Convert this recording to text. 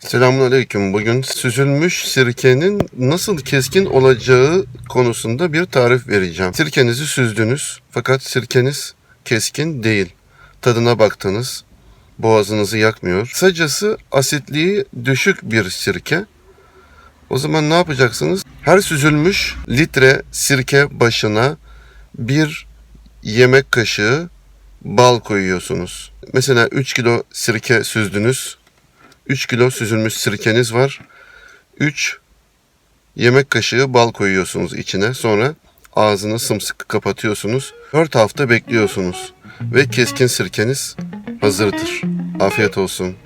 Selamünaleyküm. Bugün süzülmüş sirkenin nasıl keskin olacağı konusunda bir tarif vereceğim. Sirkenizi süzdünüz fakat sirkeniz keskin değil. Tadına baktınız. Boğazınızı yakmıyor. Kısacası asitliği düşük bir sirke. O zaman ne yapacaksınız? Her süzülmüş litre sirke başına bir yemek kaşığı bal koyuyorsunuz. Mesela 3 kilo sirke süzdünüz. 3 kilo süzülmüş sirkeniz var. 3 yemek kaşığı bal koyuyorsunuz içine. Sonra ağzını sımsıkı kapatıyorsunuz. 4 hafta bekliyorsunuz. Ve keskin sirkeniz hazırdır. Afiyet olsun.